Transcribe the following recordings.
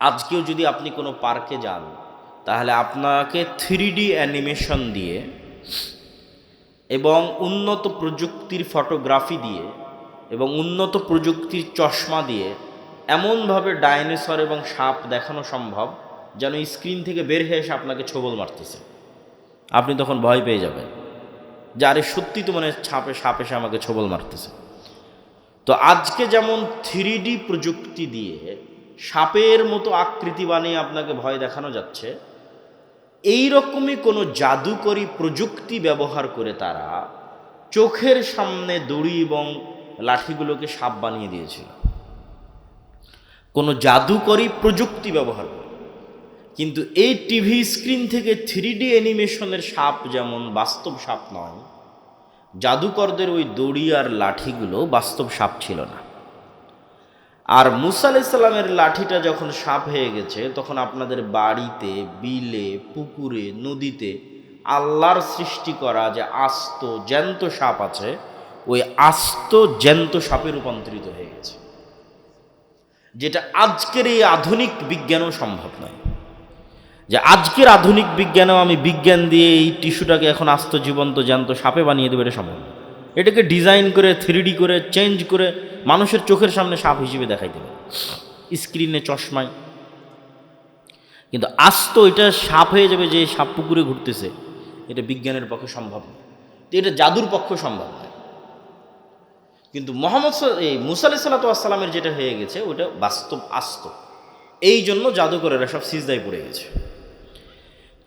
আজকেও যদি আপনি কোনো পার্কে যান, তাহলে আপনাকে থ্রি ডি অ্যানিমেশন দিয়ে এবং উন্নত প্রযুক্তির ফটোগ্রাফি দিয়ে এবং উন্নত প্রযুক্তির চশমা দিয়ে এমনভাবে ডাইনোসর এবং সাপ দেখানো সম্ভব যেন স্ক্রিন থেকে বের হয়ে এসে আপনাকে ছবল মারতেছে। আপনি তখন ভয় পেয়ে যাবেন যে, আরে সত্যি তো মানে ছাপে সাপ এসে আমাকে ছবল মারতেছে। তো আজকে যেমন থ্রি ডি প্রযুক্তি দিয়ে সাপের মতো আকৃতি বানিয়ে আপনাকে ভয় দেখানো যাচ্ছে। এই রকমই কোনো জাদুকরী প্রযুক্তি ব্যবহার করে তারা চোখের সামনে দড়ি এবং লাঠিগুলোকে সাপ বানিয়ে দিয়েছিল। কোনো জাদুকরী প্রযুক্তি ব্যবহার করে। কিন্তু এই টিভি স্ক্রিন থেকে থ্রি ডি অ্যানিমেশনের সাপ যেমন বাস্তব সাপ নয়, জাদুকরদের ওই দড়ি আর লাঠিগুলো বাস্তব সাপ ছিল না। আর মুসা আলাইসাল্লামের লাঠিটা যখন সাপ হয়ে গেছে, তখন আপনাদের বাড়িতে, বিলে, পুকুরে, নদীতে আল্লাহর সৃষ্টি করা যে আস্ত, জ্যান্ত সাপ আছে, ওই আস্ত, জ্যান্ত সাপে রূপান্তরিত হয়ে গেছে যেটা আজকের এই আধুনিক বিজ্ঞানও সম্ভব নয় যে আজকের আধুনিক বিজ্ঞানেও আমি বিজ্ঞান দিয়ে এই টিস্যুটাকে এখন আস্ত, জীবন্ত, জ্যান্ত সাপে বানিয়ে দেবে, এটা সম্ভব না। এটাকে ডিজাইন করে থ্রিডি করে চেঞ্জ করে মানুষের চোখের সামনে সাপ হিসেবে দেখাই দেবে স্ক্রিনে চশমায়। কিন্তু আস্ত এটা সাপ হয়ে যাবে যে সাপ পুকুরে ঘুরতেছে, এটা বিজ্ঞানের পক্ষে সম্ভব নয় তো এটা জাদুর পক্ষে সম্ভব নয় কিন্তু মোহাম্মদ এই মুসা আলি সাল্লাতামের যেটা হয়ে গেছে, ওটা বাস্তব আস্ত। এই জন্য জাদুকরেরা সব সিজদায় পড়ে গেছে।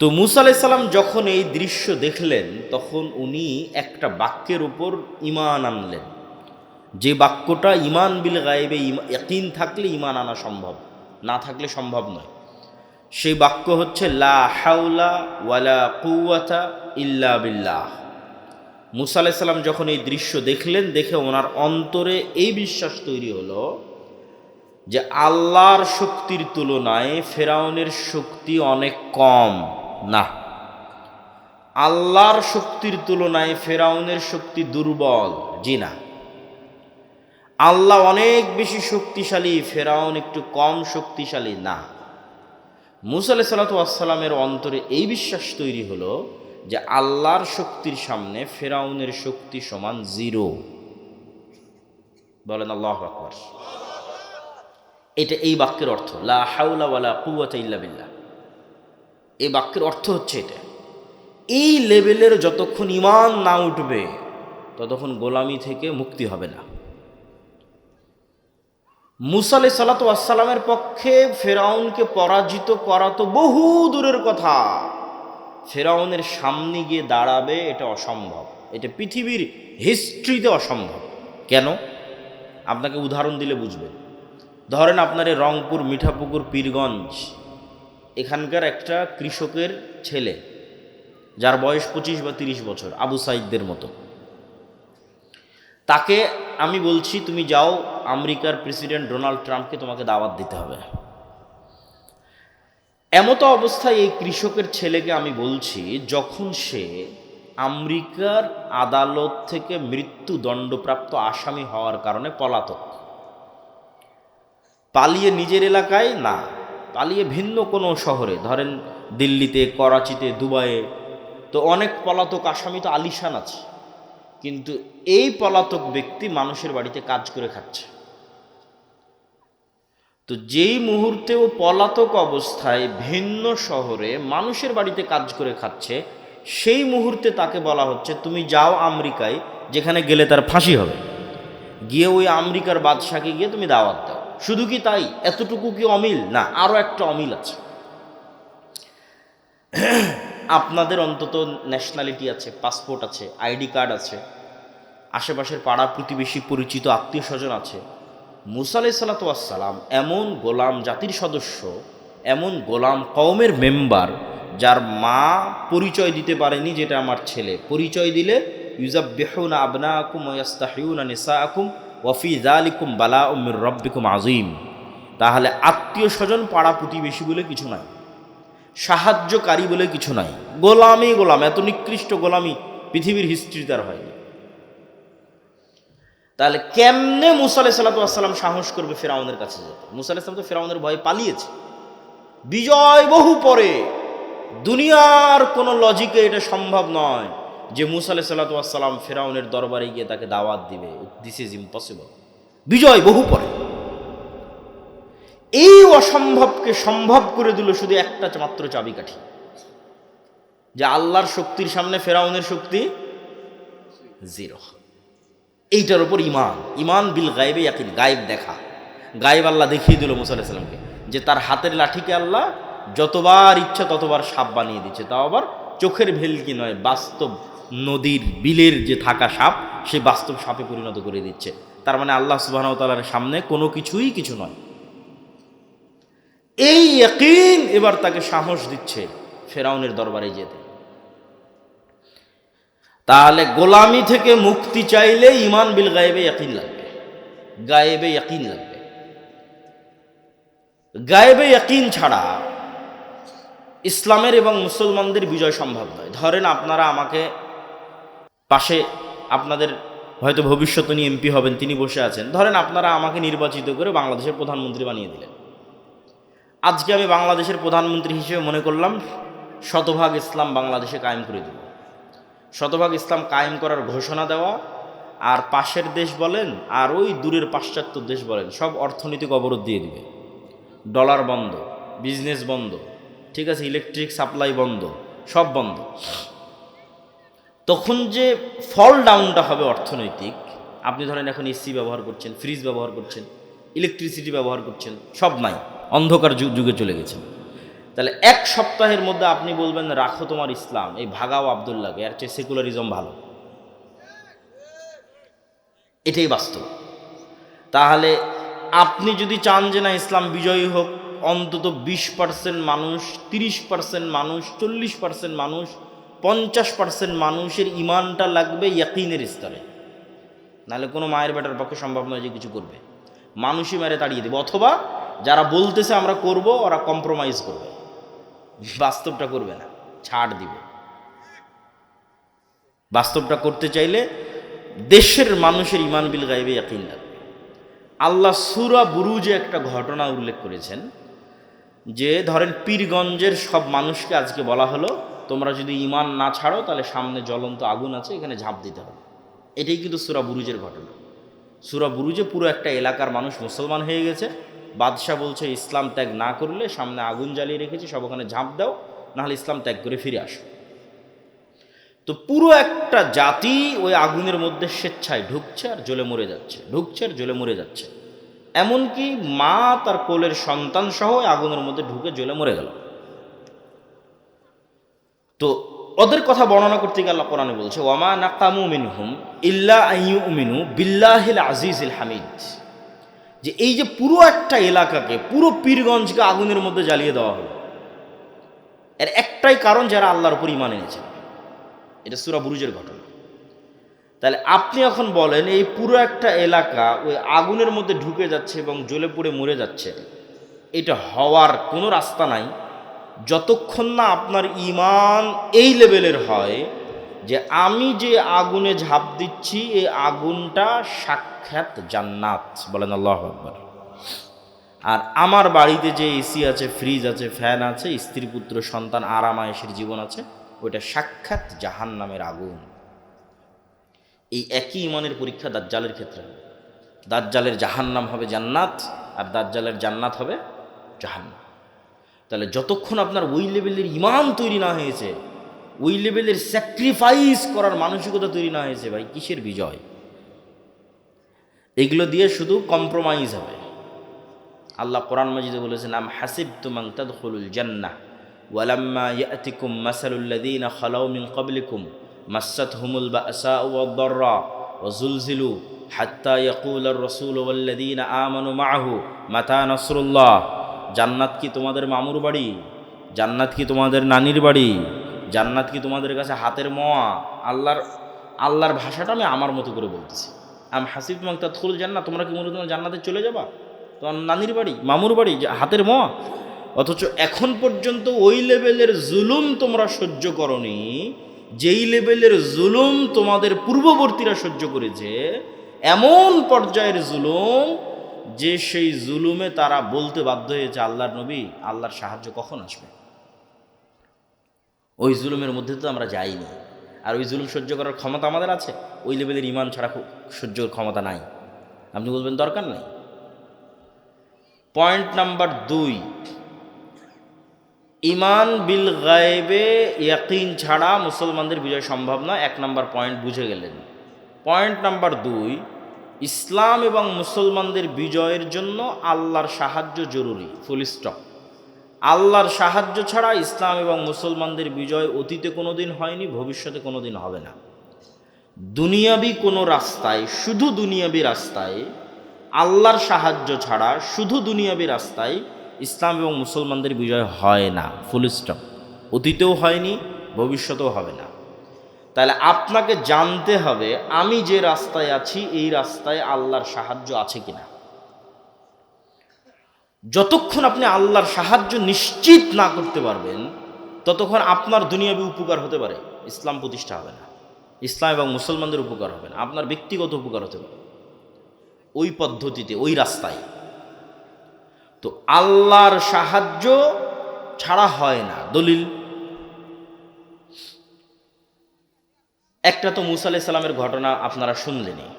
তো মুসা আলাইসাল্লাম যখন এই দৃশ্য দেখলেন, তখন উনি একটা বাক্যের উপর ইমান আনলেন। যে বাক্যটা ইমান বিল গায়েবে ইকিন থাকলে ইমান আনা সম্ভব, না থাকলে সম্ভব নয়। সেই বাক্য হচ্ছে, লা হাউলা ওয়ালা কুয়াতা ইল্লা বিল্লাহ। মুসা আলাইসাল্লাম যখন এই দৃশ্য দেখলেন, দেখে ওনার অন্তরে এই বিশ্বাস তৈরি হলো যে আল্লাহর শক্তির তুলনায় ফেরাউনের শক্তি অনেক কম। না। আল্লাহর শক্তির তুলনায় ফেরাউনের শক্তি দুর্বল, জি না। আল্লাহ অনেক বেশি শক্তিশালী, ফেরাউন একটু কম শক্তিশালী না। মুসা আলাহ সাল্লাতামের অন্তরে এই বিশ্বাস তৈরি হলো যে আল্লাহর শক্তির সামনে ফেরাউনের শক্তি সমান জিরো। বলেন আল্লাহ এটা এই বাক্যের অর্থ, লা হাউলা ইল্লা বিল্লাহ। এই বাক্যের অর্থ হচ্ছে এটা। এই লেভেলের যতক্ষণ ইমান না উঠবে, ততক্ষণ গোলামি থেকে মুক্তি হবে না। মুসা আলাই সাল্লাতামের পক্ষে ফেরাউনকে পরাজিত করা তো বহু দূরের কথা। ফেরাউনের সামনে গিয়ে দাঁড়াবে এটা অসম্ভব। এটা পৃথিবীর হিস্ট্রিতে অসম্ভব। কেন? আপনাকে উদাহরণ দিলে বুঝবেন। ধরেন আপনার রংপুর, মিঠাপুকুর, পীরগঞ্জ এখানকার একটা কৃষকের ছেলে, যার বয়স পঁচিশ বা তিরিশ বছর, আবু সাইদদের মতো। তাকে আমি বলছি, তুমি যাও, আমেরিকার প্রেসিডেন্ট ডোনাল্ড ট্রাম্পকে তোমাকে দাওয়াত দিতে হবে। এমতো অবস্থায় এই কৃষকের ছেলেকে আমি বলছি, যখন সে আমেরিকার আদালত থেকে মৃত্যুদণ্ডপ্রাপ্ত আসামি হওয়ার কারণে পলাতক। পালিয়ে নিজের এলাকায়? না। পালিয়ে ভিন্ন কোনো শহরে, ধরেন দিল্লিতে, করাচিতে, দুবাইয়ে, তো অনেক পলাতক আসামি তো আলিশান আছে। কিন্তু এই পলাতক ব্যক্তি মানুষের বাড়িতে কাজ করে খাচ্ছে। তো যেই মুহূর্তে ও পলাতক অবস্থায় ভিন্ন শহরে মানুষের বাড়িতে কাজ করে খাচ্ছে, সেই মুহূর্তে তাকে বলা হচ্ছে, তুমি যাও আমেরিকায়, যেখানে গেলে তার ফাঁসি হবে। গিয়ে ওই আমেরিকার বাদশাকে গিয়ে তুমি দাওয়াত দাও। শুধু কি তাই? এতটুকু কি অমিল? না আরও একটা অমিল আছে। আপনাদের অন্তত ন্যাশনালিটি আছে পাসপোর্ট আছে আইডি কার্ড আছে, আশেপাশের পাড়া প্রতিবেশী পরিচিত আত্মীয় স্বজন আছে। মুসা আলাই সাল্লাতাম এমন গোলাম জাতির সদস্য, এমন গোলাম কওমের মেম্বার যার মা পরিচয় দিতে পারেনি যেটা আমার ছেলে। পরিচয় দিলে ইউজাব বেহুনা আবনা আকুম ওয়াস্তাহিউনা নিসা আকুম ওয়ফি জালিকুম বালা উমির রব্বিকুম আজিম তাহলে আত্মীয় স্বজন পাড়া প্রতিবেশী বলে কিছু নাই, সাহায্যকারী বলে কিছু নাই। গোলামি গোলাম, এত নিকৃষ্ট গোলামি পৃথিবীর হিস্ট্রি তার হয়নি। তাহলে কেমনে মুসা আলাহ সাল্লাতাম সাহস করবে ফেরাউনের কাছে যেতে? মুসা আলাহ তো ফেরাউনের ভয়ে পালিয়েছে। বিজয় বহু পরে। দুনিয়ার কোনো লজিকে এটা সম্ভব নয়। যে মুসা আলাহ সাল্লাতাম ফেরাউনের দরবারে গিয়ে তাকে দাওয়াত দিবে দিস ইজ ইম্পসিবল বিজয় বহু পরে। এই অসম্ভবকে সম্ভব করে দিল শুধু একটা মাত্র চাবিকাঠি। যে আল্লাহর শক্তির সামনে ফেরাউনের শক্তি জিরো এইটার উপর ইমান ইমান বিল গায়েবে ইয়াকিন, গায়েব দেখা। গায়েব আল্লাহ দেখিয়ে দিল মুসা আলাহিসাল্লামকে যে তার হাতের লাঠিকে আল্লাহ যতবার ইচ্ছা ততবার সাপ বানিয়ে দিচ্ছে, তাও আবার চোখের ভেলকি নয়, বাস্তব নদীর বিলের যে থাকা সাপ, সে বাস্তব সাপে পরিণত করে দিচ্ছে। তার মানে আল্লাহ সুবাহতালার সামনে কোনো কিছুই কিছু নয়। এই একইন এবার তাকে সাহস দিচ্ছে ফেরাউনের দরবারে যেতে। তাহলে গোলামি থেকে মুক্তি চাইলে ইমান বিল গায়েবে ইয়াকিন লাগবে। গায়েবে ইয়াকিন লাগবে। গায়েবে ইয়াকিন ছাড়া ইসলামের এবং মুসলমানদের বিজয় সম্ভব নয়। ধরেন আপনারা আমাকে পাশে আপনাদের হয়তো ভবিষ্যৎ উনি এমপি হবেন, তিনি বসে আছেন। ধরেন আপনারা আমাকে নির্বাচিত করে বাংলাদেশের প্রধানমন্ত্রী বানিয়ে দিলেন। আজকে আমি বাংলাদেশের প্রধানমন্ত্রী হিসেবে মনে করলাম, শতভাগ ইসলাম বাংলাদেশে কায়েম করে দেব। শতভাগ ইসলাম কায়েম করার ঘোষণা দেওয়া, আর পাশের দেশ বলেন, আর ওই দূরের পাশ্চাত্য দেশ বলেন, সব অর্থনৈতিক অবরোধ দিয়ে দিবে। ডলার বন্ধ, বিজনেস বন্ধ, ঠিক আছে, ইলেকট্রিক সাপ্লাই বন্ধ, সব বন্ধ। তখন যে ফল ডাউনটা হবে অর্থনৈতিক, আপনি ধরেন এখন এসি ব্যবহার করছেন ফ্রিজ ব্যবহার করছেন ইলেকট্রিসিটি ব্যবহার করছেন, সব নাই, অন্ধকার যুগে চলে গেছেন তাহলে এক সপ্তাহের মধ্যে আপনি বলবেন, রাখো তোমার ইসলাম। এই ভাগাও আবদুল্লাহকে, এর চেয়ে সেকুলারিজম ভালো। এটাই বাস্তব। তাহলে আপনি যদি চান যে না, ইসলাম বিজয়ী হোক, অন্তত বিশ পার্সেন্ট মানুষ, তিরিশ পার্সেন্ট মানুষ, চল্লিশ পার্সেন্ট মানুষ পঞ্চাশ পার্সেন্ট মানুষের ইমানটা লাগবে ইয়াকিনের স্তরে। নাহলে কোনো মায়ের বেটার পক্ষে সম্ভব নয় যে কিছু করবে। মানুষই মেরে তাড়িয়ে দেবে। অথবা যারা বলতেছে আমরা করব, ওরা কম্প্রোমাইজ করবে। বাস্তবটা করবে না। ছাড় দিবে। বাস্তবটা করতে চাইলে দেশের মানুষের ইমান বিল গাইবে ইয়াকিন লাগবে। আল্লাহ সুরা বুরুজে একটা ঘটনা উল্লেখ করেছেন, যে ধরেন পীরগঞ্জের সব মানুষকে আজকে বলা হলো তোমরা যদি ইমান না ছাড়ো, তাহলে সামনে জ্বলন্ত আগুন আছে, এখানে ঝাঁপ দিতে হবে। এটাই কিন্তু সুরা বুরুজের ঘটনা। সুরা বুরুজে পুরো একটা এলাকার মানুষ মুসলমান হয়ে গেছে। বাদশাহ বলছে, ইসলাম ত্যাগ না করলে সামনে আগুন জ্বালিয়ে রেখেছে, সব ওখানে ঝাঁপ দাও, নাহলে ইসলাম ত্যাগ করে ফিরে আসো। তো পুরো একটা জাতি ওই আগুনের মধ্যে স্বেচ্ছায় ঢুকছে আর জ্বলে মরে যাচ্ছে, ঢুকছে আর জ্বলে মরে যাচ্ছে। এমনকি মা তার কোলের সন্তান সহ আগুনের মধ্যে ঢুকে জ্বলে মরে গেল। তো ওদের কথা বর্ণনা করতে গিয়ে আল্লাহ কোরআনে বলছে, ওয়ামা নাকামু মিনহুম ইল্লা আইয়ু মিনু বিল্লাহিল আজিজিল হামিদ। যে এই যে পুরো একটা এলাকাকে, পুরো পীরগঞ্জকে আগুনের মধ্যে জ্বালিয়ে দেওয়া হলো, এর একটাই কারণ যারা আল্লাহর উপর ইমান এনেছে। এটা সুরা বুরুজের ঘটনা। তাহলে আপনি এখন বলেন, এই পুরো একটা এলাকা ওই আগুনের মধ্যে ঢুকে যাচ্ছে এবং জ্বলে পুড়ে মরে যাচ্ছে, এটা হওয়ার কোনো রাস্তা নাই। যতক্ষণ না আপনার ইমান এই লেভেলের হয় যে আমি যে আগুনে ঝাঁপ দিচ্ছি, এই আগুনটা সাক্ষাৎ জান্নাত, বলেন আল্লাহ আকবর। আর আমার বাড়িতে যে এসি আছে, ফ্রিজ আছে, ফ্যান আছে, স্ত্রী, পুত্র, সন্তান আরামায়েশের জীবন আছে, ওইটা সাক্ষাৎ জাহান নামের আগুন। এই একই ইমানের পরীক্ষা দাজ্জালের ক্ষেত্রে দাজ্জালের জাহান্নাম হবে জান্নাত, আর দাজ্জালের জান্নাত হবে জাহান্নাম। তাহলে যতক্ষণ আপনার ওই লেভেলের ইমান তৈরি না হয়েছে, ওই লেভেলের স্যাক্রিফাইস করার মানসিকতা তৈরি না হয়েছে ভাই, কিসের বিজয়? এগুলো দিয়ে শুধু কম্প্রোমাইজ হবে। আল্লাহ কোরআন মাজিদে বলেছেন, আম হাসিব তুমাং তাদখুলুল জান্নাহ, ওয়ালাম্মা ইয়াতিকুম মাসালুল্লাযীনা খালাউ মিন ক্বাবলিকুম, মাসাতহুমুল বাসা ওয়াদ-দাররা ওয়াজুলজিলু হাত্তা ইয়াকুল আর-রাসূলু ওয়াল্লাযীনা আমানু মাআহু মাতা নাসরুল্লাহ। জান্নাত কি তোমাদের মামুর বাড়ি? জান্নাত কি তোমাদের নানির বাড়ি? জান্নাত কি তোমাদের কাছে হাতের মোয়া? আল্লাহর আল্লাহর ভাষাটা আমি আমার মতো করে বলতেছি। আম হাসিব তুমাং তাদখুলুল জান্নাহ, তোমরা কি মনে তোমার জান্নাতে চলে যাবা? তোমার নানির বাড়ি, মামুর বাড়ি হাতের মোয়া? অথচ এখন পর্যন্ত ওই লেভেলের জুলুম তোমরা সহ্য করনি, যেই লেভেলের জুলুম তোমাদের পূর্ববর্তীরা সহ্য করেছে, এমন পর্যায়ের জুলুম যে সেই জুলুমে তারা বলতে বাধ্য হয়েছে আল্লাহর নবী, আল্লাহর সাহায্য কখন আসবে? ওই জুলুমের মধ্যে তো আমরা যাইনি। আর ওই জুলুম সহ্য করার ক্ষমতা আমাদের আছে? ওই লেভেলের ইমান ছাড়া সহ্যর ক্ষমতা নাই। আপনি বলবেন দরকার নেই? পয়েন্ট নাম্বার দুই। ইমান বিল গায়েবে ইয়াকিন ছাড়া মুসলমানদের বিজয় সম্ভব না। এক নাম্বার পয়েন্ট বুঝে গেলেন। পয়েন্ট নাম্বার দুই ইসলাম এবং মুসলমানদের বিজয়ের জন্য আল্লাহর সাহায্য জরুরি ফুল স্টপ আল্লাহর সাহায্য ছাড়া ইসলাম এবং মুসলমানদের বিজয় অতীতে কোনো দিন হয়নি, ভবিষ্যতে কোনো দিন হবে না। দুনিয়াবি কোনো রাস্তায়, শুধু দুনিয়াবি রাস্তায় আল্লাহর সাহায্য ছাড়া শুধু দুনিয়াবি রাস্তায় ইসলাম এবং মুসলমানদের বিজয় হয় না ফুল স্টপ অতীতেও হয়নি, ভবিষ্যতেও হবে না। তাহলে আপনাকে জানতে হবে, আমি যে রাস্তায় আছি, এই রাস্তায় আল্লাহর সাহায্য আছে কিনা। যতক্ষণ আপনি আল্লাহর সাহায্য নিশ্চিত না করতে পারবেন, ততক্ষণ আপনার দুনিয়াবি উপকার হতে পারে। ইসলাম প্রতিষ্ঠা হবে না। ইসলাম এবং মুসলমানদের উপকার হবে না। আপনার ব্যক্তিগত উপকার হতে পারে। ওই পদ্ধতিতে, ওই রাস্তায়। তো আল্লাহর সাহায্য ছাড়া হয় না। দলিল একটা তো মুসা আলাইহিস সালামের ঘটনা আপনারা শুনলেনই।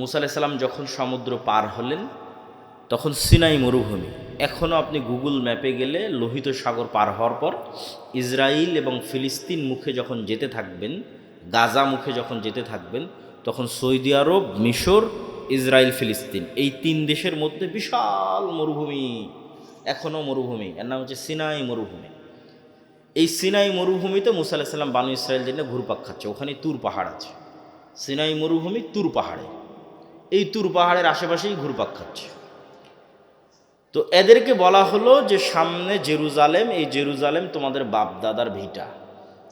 মুসা আলাইহিস সালাম যখন সমুদ্র পার হলেন, তখন সিনাই মরুভূমি। এখনও আপনি গুগল ম্যাপে গেলে লোহিত সাগর পার হওয়ার পর ইসরায়েল এবং ফিলিস্তিন মুখে যখন যেতে থাকবেন, গাজা মুখে যখন যেতে থাকবেন, তখন সৌদি আরব, মিশর ইসরায়েল ফিলিস্তিন এই তিন দেশের মধ্যে বিশাল মরুভূমি এখনও মরুভূমি। এর নাম হচ্ছে সিনাই মরুভূমি। এই সিনাই মরুভূমিতে মুসা আলাহিসাল্লাম বানু ইসরায়েল জন্য ঘুরপাক খাচ্ছে। ওখানে তুর পাহাড় আছে। সিনাই মরুভূমি তুর পাহাড়ে। এই তুর পাহাড়ের আশেপাশেই ঘুরপাক খাচ্ছে। তো এদেরকে বলা হলো যে, সামনে জেরুজালেম, এই জেরুজালেম তোমাদের বাপদাদার ভিটা।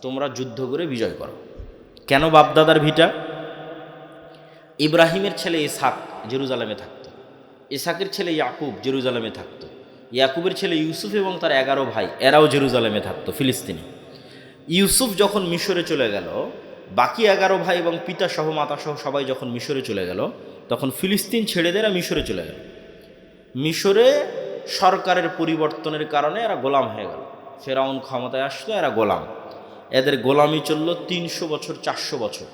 তোমরা যুদ্ধ করে বিজয় করো। কেন বাপদাদার ভিটা? ইব্রাহিমের ছেলে ইসাক জেরুজালেমে থাকতো। ইসাকের ছেলে ইয়াকুব জেরুজালেমে থাকতো। ইয়াকুবের ছেলে ইউসুফ এবং তার এগারো ভাই, এরাও জেরুজালেমে থাকতো, ফিলিস্তিনি। ইউসুফ যখন মিশরে চলে গেল, বাকি এগারো ভাই এবং পিতা সহ মাতা সহ সবাই যখন মিশরে চলে গেল, তখন ফিলিস্তিন ছেড়ে দেরা মিশরে চলে গেল। মিশরে সরকারের পরিবর্তনের কারণে এরা গোলাম হয়ে গেল। ফেরাউন ক্ষমতায় আসলো, এরা গোলাম। এদের গোলামি চলল তিনশো বছর, চারশো বছর।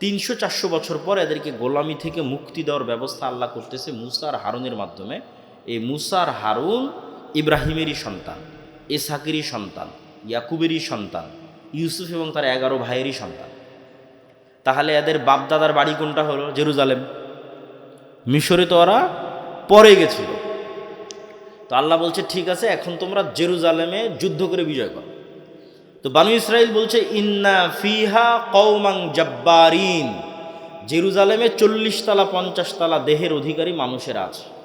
তিনশো, চারশো বছর পর এদেরকে গোলামি থেকে মুক্তি দেওয়ার ব্যবস্থা আল্লাহ করতেছে মুসার হারুনের মাধ্যমে। এই মুসার হারুন ইব্রাহিমেরই সন্তান এসাকেরই সন্তান, ইয়াকুবেরই সন্তান, ইউসুফ এবং তার এগারো ভাইয়েরই সন্তান। তাহলে এদের বাপদাদার বাড়ি কোনটা হলো? জেরুজালেম। মিশরে তো ওরা পরে গেছিল। তো আল্লাহ বলছে, ঠিক আছে, এখন তোমরা জেরুজালেমে যুদ্ধ করে বিজয় করো। তো বানু ইসরাইল বলছে, ইন্না ফিহা কৌমাং জব্বারিন। জেরুজালেমে চল্লিশ তালা, পঞ্চাশ তালা দেহের অধিকারী মানুষের আছে।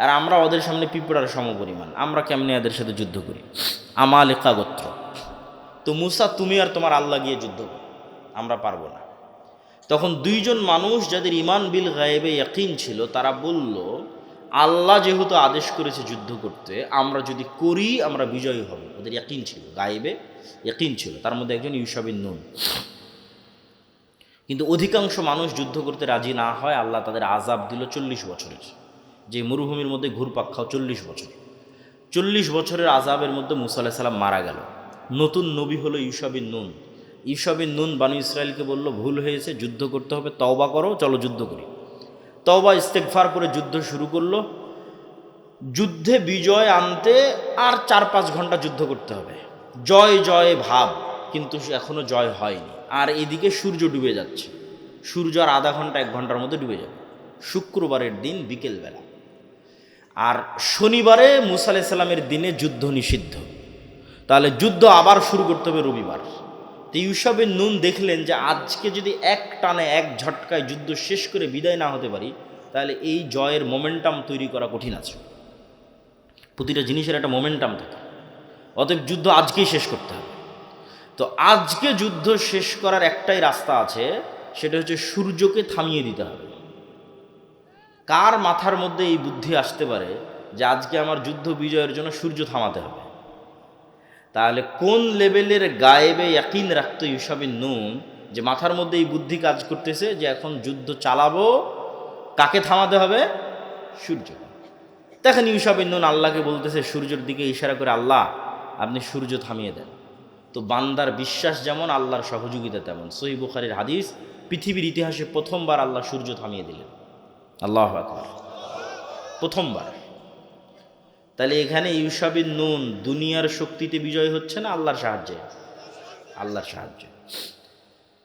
আর আমরা ওদের সামনে পিঁপড়ার সমপরিমাণ। আমরা কেমনে এদের সাথে যুদ্ধ করি? আমালেকা গোত্র। তো মুসা, তুমি আর তোমার আল্লাহ গিয়ে যুদ্ধ করো। আমরা পারব না। তখন দুইজন মানুষ যাদের ইমান বিল গায়েবে ইয়াকিন ছিল, তারা বলল, আল্লাহ যেহেতু আদেশ করেছে যুদ্ধ করতে, আমরা যদি করি, আমরা বিজয়ী হব। ওদের ইয়াকিন ছিল, গায়েবে ইয়াকিন ছিল। তার মধ্যে একজন ইউসাবিন নুন। কিন্তু অধিকাংশ মানুষ যুদ্ধ করতে রাজি না হয়, আল্লাহ তাদের আজাব দিল চল্লিশ বছরের। যে মরুভূমির মধ্যে ঘুরপাক খাও চল্লিশ বছর। চল্লিশ বছরের আজাবের মধ্যে মুসা আলাহ সাল্লাম মারা গেল। নতুন নবী হলো ইউসাবিন নুন। ইউসাবিন নুন বানু ইসরায়েলকে বলল, ভুল হয়েছে, যুদ্ধ করতে হবে, তওবা করো, চলো যুদ্ধ করি। তওবা ইস্তেকফার করে যুদ্ধ শুরু করল। যুদ্ধে বিজয় আনতে আর চার পাঁচ ঘণ্টা যুদ্ধ করতে হবে। জয় জয় ভাব, কিন্তু এখনও জয় হয়নি। আর এদিকে সূর্য ডুবে যাচ্ছে। সূর্য আর আধা ঘণ্টা, এক ঘণ্টার মধ্যে ডুবে যাবে। শুক্রবারের দিন বিকেলবেলা। আর শনিবারে মুসা সালামের দিনে যুদ্ধ নিষিদ্ধ। তাহলে যুদ্ধ আবার শুরু করতে হবে রবিবার। তো ইউসবের নুন দেখলেন যে আজকে যদি এক টানে এক ঝটকায় যুদ্ধ শেষ করে বিদায় না হতে পারি, তাহলে এই জয়ের মোমেন্টাম তৈরি করা কঠিন আছে। প্রতিটা জিনিসের একটা মোমেন্টাম থাকে। অতএব যুদ্ধ আজকেই শেষ করতে হবে। তো আজকে যুদ্ধ শেষ করার একটাই রাস্তা আছে, সেটা হচ্ছে সূর্যকে থামিয়ে দিতে হবে। কার মাথার মধ্যে এই বুদ্ধি আসতে পারে যে আজকে আমার যুদ্ধ বিজয়ের জন্য সূর্য থামাতে হবে? তাহলে কোন লেভেলের গায়েবে ইয়াকিন রাখতো ইউসাবিন নুন যে মাথার মধ্যে এই বুদ্ধি কাজ করতেছে যে এখন যুদ্ধ চালাবো? কাকে থামাতে হবে? সূর্য দেখেন ইউসাবিন নুন আল্লাহকে বলতেছে, সূর্যের দিকে ইশারা করে, আল্লাহ, আপনি সূর্য থামিয়ে দেন। তো বান্দার বিশ্বাস যেমন আল্লাহর সহযোগিতা তেমন। সহি বুখারির হাদিস, পৃথিবীর ইতিহাসে প্রথমবার আল্লাহ সূর্য থামিয়ে দিলেন। আল্লাহ আকবার। প্রথমবার। তাহলে এখানে ইউসাবিন নুন দুনিয়ার শক্তিতে বিজয় হচ্ছে না আল্লাহর সাহায্যে? আল্লাহর সাহায্যে।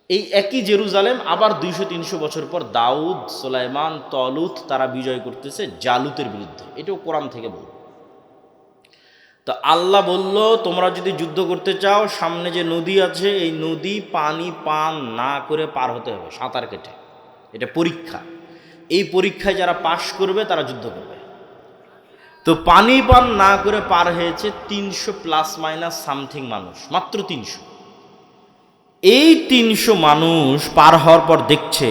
এই একই জেরুজালেম আবার দুইশো তিনশো বছর পর দাউদ, সোলাইমান, তলুত তারা বিজয় করতেছে জালুতের বিরুদ্ধে। এটাও কোরআন থেকে বল তো আল্লাহ বলল, তোমরা যদি যুদ্ধ করতে চাও, সামনে যে নদী আছে, এই নদী পানি পান না করে পার হতে হবে সাঁতার কেটে। এটা পরীক্ষা। এই পরীক্ষায় যারা পাশ করবে, তারা যুদ্ধ করবে। তো পানি পান না করে পার হয়েছে তিনশো প্লাস মাইনাস সামথিং মানুষ, মাত্র তিনশো। এই তিনশো মানুষ পার হওয়ার পর দেখছে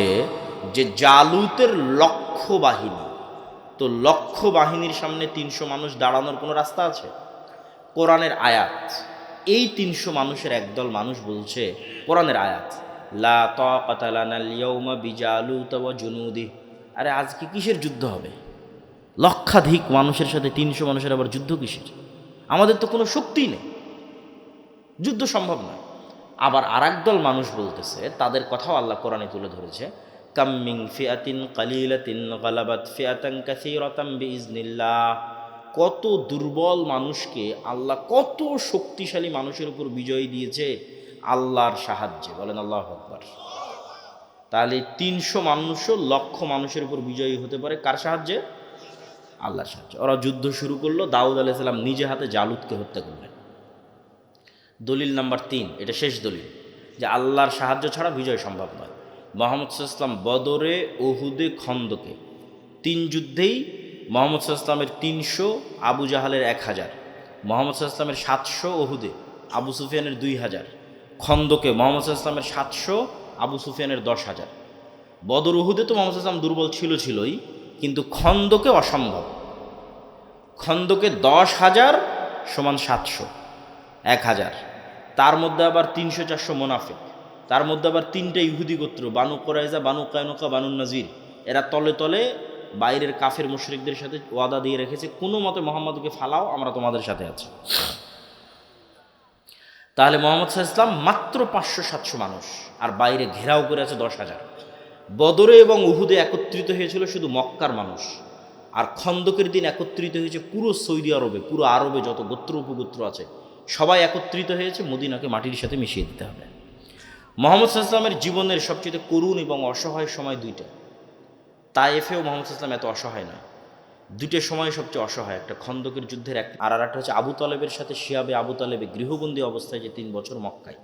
যে জালুতের লক্ষ্য বাহিনী তো লক্ষ্য বাহিনীর সামনে তিনশো মানুষ দাঁড়ানোর কোনো রাস্তা আছে? কোরআনের আয়াত, এই তিনশো মানুষের একদল মানুষ বলছে, কোরআনের আয়াত, লা তাকাতালানাল ইয়াউমা বিজালুত ওয়া জুনুদি আরে আজকে কিসের যুদ্ধ হবে? লক্ষাধিক মানুষের সাথে তিনশো মানুষের আবার যুদ্ধ কিসের? আমাদের তো কোনো শক্তিই নেই। যুদ্ধ সম্ভব নয় আবার আর দল মানুষ বলতেছে, তাদের কথাও আল্লাহ কোরআনে তুলে ধরেছে কাম্মিং ফিয়াতিন কালিলাতিন গালাবাত ফিয়াতান কাসীরাতাম বিইজনিল্লাহ কত দুর্বল মানুষকে আল্লাহ কত শক্তিশালী মানুষের উপর বিজয় দিয়েছে, আল্লাহর সাহায্যে। বলেন আল্লাহ আকবার। তাহলে তিনশো মানুষও লক্ষ মানুষের উপর বিজয়ী হতে পারে কার সাহায্যে? আল্লাহর সাহায্যে। ওরা যুদ্ধ শুরু করল, দাউদ আলাইসাল্লাম নিজে হাতে জালুদকে হত্যা করলেন। দলিল নাম্বার তিন, এটা শেষ দলিল, যে আল্লাহর সাহায্য ছাড়া বিজয় সম্ভব নয়। মোহাম্মদ ইসলাম বদরে ওহুদে খন্দকে তিন যুদ্ধেই মোহাম্মদ ইসলামের তিনশো, আবু জাহালের এক হাজার, মোহাম্মদ ইসলামের সাতশো ওহুদে আবু সুফিয়ানের দুই হাজার, খন্দকে মোহাম্মদ ইসলামের সাতশো আবু সুফিয়ানের দশ হাজার। বদর উহুদে তো মোহাম্মদ ইসলাম দুর্বল ছিল, ছিলই, কিন্তু খন্দকে অসম্ভব। খন্দকে দশ হাজার সমান সাতশো, এক হাজার। তার মধ্যে আবার তিনশো চারশো মোনাফেক, তার মধ্যে আবার তিনটা ইহুদি গোত্র, Banu Qurayza Banu Qaynuqa, Banu Nadir. এরা তলে তলে বাইরের কাফের মুশরিকদের সাথে ওয়াদা দিয়ে রেখেছে। কোনো মতে মোহাম্মদকে ফালাও, আমরা তোমাদের সাথে আছি। তাহলে মোহাম্মদ ইসলাম মাত্র পাঁচশো সাতশো মানুষ, আর বাইরে ঘেরাও করে আছে দশ হাজার। বদরে এবং উহুদে একত্রিত হয়েছিল শুধু মক্কার মানুষ, আর খন্দকের দিন একত্রিত হয়েছে পুরো সৌদি আরবে, পুরো আরবে যত গোত্র উপগোত্র আছে, সবাই একত্রিত হয়েছে, মদিনাকে মাটির সাথে মিশিয়ে দিতে হবে। মোহাম্মদ ইসলামের জীবনের সবচেয়ে করুণ এবং অসহায় সময় দুইটা। তাইফেও মোহাম্মদ ইসলাম এত অসহায় নয়। দুটো সময় সবচেয়ে অসহায়, একটা খন্দকের যুদ্ধের এক আর একটা হচ্ছে আবু তালেবের সাথে শিয়াবে আবু তালেবে গৃহবন্দী অবস্থায় যে তিন বছর মক্কায়।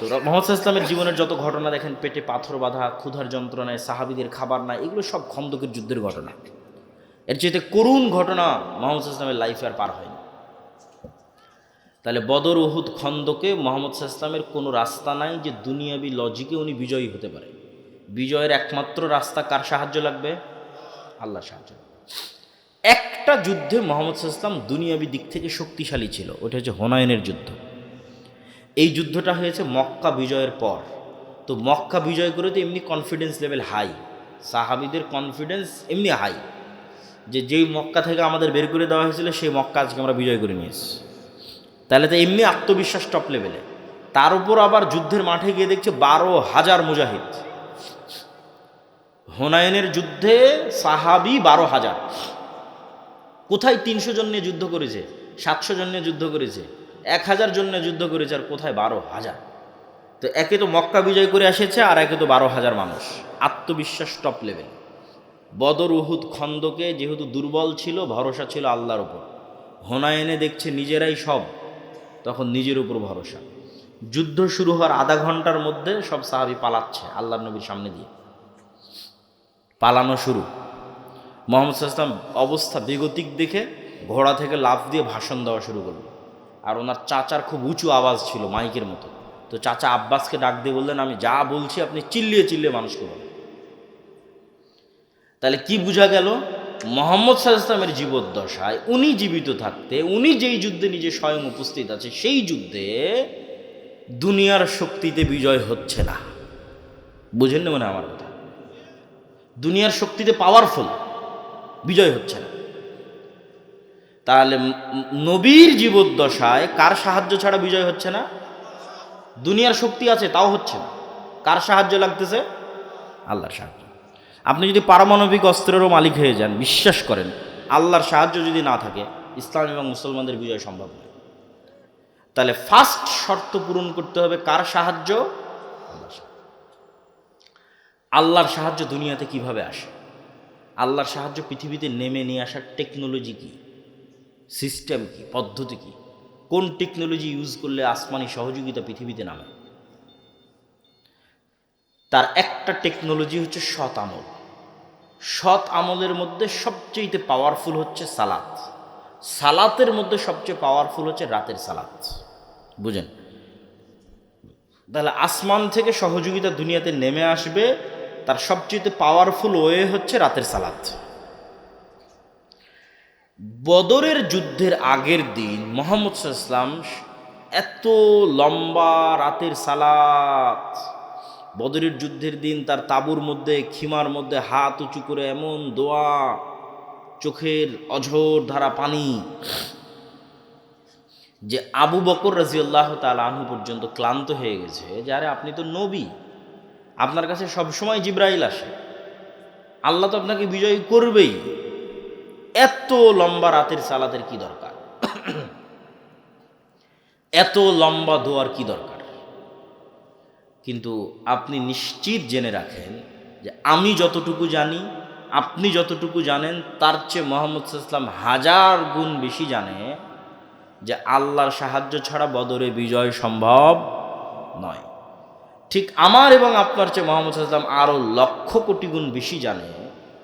তো মোহাম্মদ ইসলামের জীবনের যত ঘটনা দেখেন, পেটে পাথর বাঁধা, ক্ষুধার যন্ত্রণায় সাহাবিদের খাবার না এগুলো সব খন্দকের যুদ্ধের ঘটনা। এর চেয়ে করুণ ঘটনা মোহাম্মদ ইসলামের লাইফে আর পার হয়নি। তাহলে বদর উহুদ খন্দকে মোহাম্মদ ইসলামের কোনো রাস্তা নাই যে দুনিয়াবি লজিকে উনি বিজয়ী হতে পারে। বিজয়ের একমাত্র রাস্তা কার সাহায্য লাগবে? আল্লাহ সাহায্য একটা যুদ্ধে মোহাম্মদ ইসলাম দুনিয়াবি দিক থেকে শক্তিশালী ছিল, ওটা হচ্ছে হোনায়নের যুদ্ধ। এই যুদ্ধটা হয়েছে মক্কা বিজয়ের পর। তো মক্কা বিজয় করে তো এমনি কনফিডেন্স লেভেল হাই সাহাবিদের কনফিডেন্স এমনি হাই যে যেই মক্কা থেকে আমাদের বের করে দেওয়া হয়েছিল, সেই মক্কা আজকে আমরা বিজয় করে নিয়েছি তাহলে তো এমনি আত্মবিশ্বাস টপ লেভেলে তার উপর আবার যুদ্ধের মাঠে গিয়ে দেখছে বারো হাজার মুজাহিদ। হোনায়নের যুদ্ধে সাহাবি বারো হাজার। কোথায় তিনশো জন নিয়ে যুদ্ধ করেছে? সাতশো জন নিয়ে যুদ্ধ করেছে? এক হাজার জন নিয়ে যুদ্ধ করেছে আর কোথায় বারো হাজার? তো একে তো মক্কা বিজয় করে এসেছে আর একে তো বারো হাজার মানুষ। আত্মবিশ্বাস টপ লেভেল বদর উহুদ খন্দকে যেহেতু দুর্বল ছিল, ভরসা ছিল আল্লাহর ওপর হোনায়নে দেখছে নিজেরাই সব, তখন নিজের উপর ভরসা। যুদ্ধ শুরু হওয়ার আধা ঘণ্টার মধ্যে সব সাহাবি পালাচ্ছে আল্লাহ নবীর সামনে দিয়ে। পালানো শুরু। মোহাম্মদ ইসলাম অবস্থা বেগতিক দেখে ঘোড়া থেকে লাফ দিয়ে ভাষণ দেওয়া শুরু করল। আর ওনার চাচার খুব উঁচু আওয়াজ ছিল মাইকের মতো। তো চাচা আব্বাসকে ডাক দিয়ে বললেন, আমি যা বলছি আপনি চিল্লিয়ে চিল্লিয়ে মানুষকে বলেন তাহলে কি বোঝা গেল? মোহাম্মদ সাহা ইসলামের জীবদ্দশায় উনি জীবিত থাকতে, উনি যেই যুদ্ধে নিজে স্বয়ং উপস্থিত আছে, সেই যুদ্ধে দুনিয়ার শক্তিতে বিজয় হচ্ছে না। বুঝেন না মানে আমার কথা? দুনিয়ার শক্তিতে পাওয়ারফুল বিজয় হচ্ছে না। তাহলে নবীর জীবদ্দশায় কার সাহায্য ছাড়া বিজয় হচ্ছে না? দুনিয়ার শক্তি আছে, তাও হচ্ছে না। কার সাহায্য লাগতেছে? আল্লাহর সাহায্য। আপনি যদি পারমাণবিক অস্ত্রেরও মালিক হয়ে যান, বিশ্বাস করেন, আল্লাহর সাহায্য যদি না থাকে, ইসলাম এবং মুসলমানদের বিজয় সম্ভব নয়। তাহলে ফার্স্ট শর্ত পূরণ করতে হবে কার সাহায্য। আল্লাহর সাহায্য দুনিয়াতে কীভাবে আসে? আল্লাহর সাহায্য পৃথিবীতে নেমে নিয়ে আসার টেকনোলজি কি? সিস্টেম কি? পদ্ধতি কি? কোন টেকনোলজি ইউজ করলে আসমানি সহযোগিতা পৃথিবীতে নামে? তার একটা টেকনোলজি হচ্ছে সৎ আমল। সৎ আমলের মধ্যে সবচেয়ে পাওয়ারফুল হচ্ছে সালাত। সালাতের মধ্যে সবচেয়ে পাওয়ারফুল হচ্ছে রাতের সালাত। বুঝেন? তাহলে আসমান থেকে সহযোগিতা দুনিয়াতে নেমে আসবে তার সবচেয়ে পাওয়ারফুল ওয়ে হচ্ছে রাতের সালাত। বদরের যুদ্ধের আগের দিন মোহাম্মদ ইসলাম এত লম্বা রাতের সালাত। বদরের যুদ্ধের দিন তার তাবুর মধ্যে, খিমার মধ্যে হাত উঁচু করে এমন দোয়া, চোখের অঝোর ধারা পানি, যে আবু বকর রাজিউল্লাহ তাল আনহু পর্যন্ত ক্লান্ত হয়ে গেছে, যে আরে আপনি তো নবী। আপনার কাছে সবসময় জিব্রাইল আসে। আল্লাহ তো আপনাকে বিজয় করবেই। এত লম্বা রাতের সালাতের কি দরকার? এত লম্বা দোয়ার কি দরকার? কিন্তু আপনি নিশ্চিত জেনে রাখেন যে আমি যতটুকু জানি, আপনি যতটুকু জানেন, তার চেয়ে মোহাম্মদ ইসলাম হাজার গুণ বেশি জানে যে আল্লাহর সাহায্য ছাড়া বদরে বিজয় সম্ভব নয়। ঠিক আমার এবং আপনার চেয়ে মোহাম্মদ ইসলাম আরও লক্ষ কোটি গুণ বেশি জানে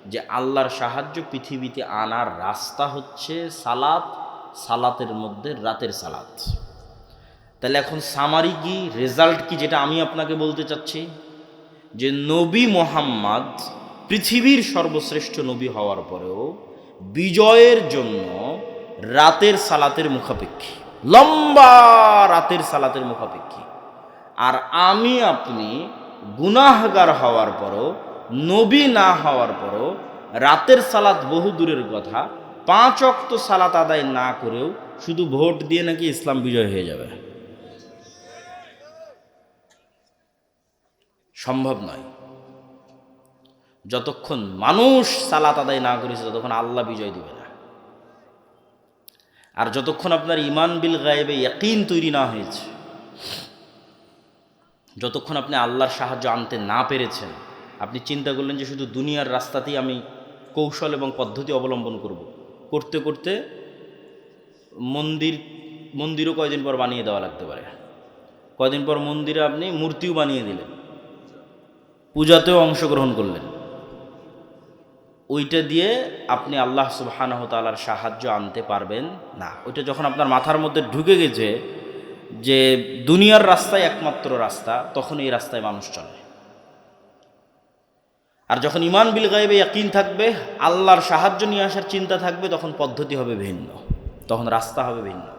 যে আল্লাহর সাহায্য পৃথিবীতে আনার রাস্তা হচ্ছে সালাত, সালাতের মধ্যে রাতের সালাত। তাহলে এখন সামারি কি রেজাল্ট কি যেটা আমি আপনাকে বলতে চাচ্ছি? যে নবী মোহাম্মদ পৃথিবীর সর্বশ্রেষ্ঠ নবী হওয়ার পরেও বিজয়ের জন্য রাতের সালাতের মুখাপেক্ষী, লম্বা রাতের সালাতের মুখাপেক্ষী। আর আমি আপনি গুনাহগার হওয়ার পরও, নবী না হওয়ার পরও রাতের সালাত বহু দূরের কথা, পাঁচ অক্ত সালাত আদায় না করেও শুধু ভোট দিয়ে নাকি ইসলাম বিজয় হয়ে যাবে। সম্ভব নয়। যতক্ষণ মানুষ সালাত আদায় না করেছে, ততক্ষণ আল্লাহ বিজয় দিবে না। আর যতক্ষণ আপনার ইমান বিল গায়েবে ইয়াকিন তৈরি না হয়েছে যতক্ষণ আপনি আল্লাহর সাহায্য আনতে না পেরেছেন, আপনি চিন্তা করলেন যে শুধু দুনিয়ার রাস্তাতেই আমি কৌশল এবং পদ্ধতি অবলম্বন করব। করতে করতে মন্দির, মন্দিরও কয়দিন পর বানিয়ে দেওয়া লাগতে পারে। কয়দিন পর মন্দিরে আপনি মূর্তিও বানিয়ে দিলেন। পূজাতেও অংশগ্রহণ করলেন। ওইটা দিয়ে আপনি আল্লাহ সুবাহানহ তালার সাহায্য আনতে পারবেন না। ওইটা যখন আপনার মাথার মধ্যে ঢুকে গেছে যে দুনিয়ার রাস্তায় একমাত্র রাস্তা, তখন এই রাস্তায় মানুষ চলে। আর যখন ইমান বিল গায়েবে ইয়াকিন থাকবে, আল্লাহর সাহায্য নিয়ে আসার চিন্তা থাকবে, তখন পদ্ধতি হবে ভিন্ন। তখন রাস্তা হবে ভিন্ন।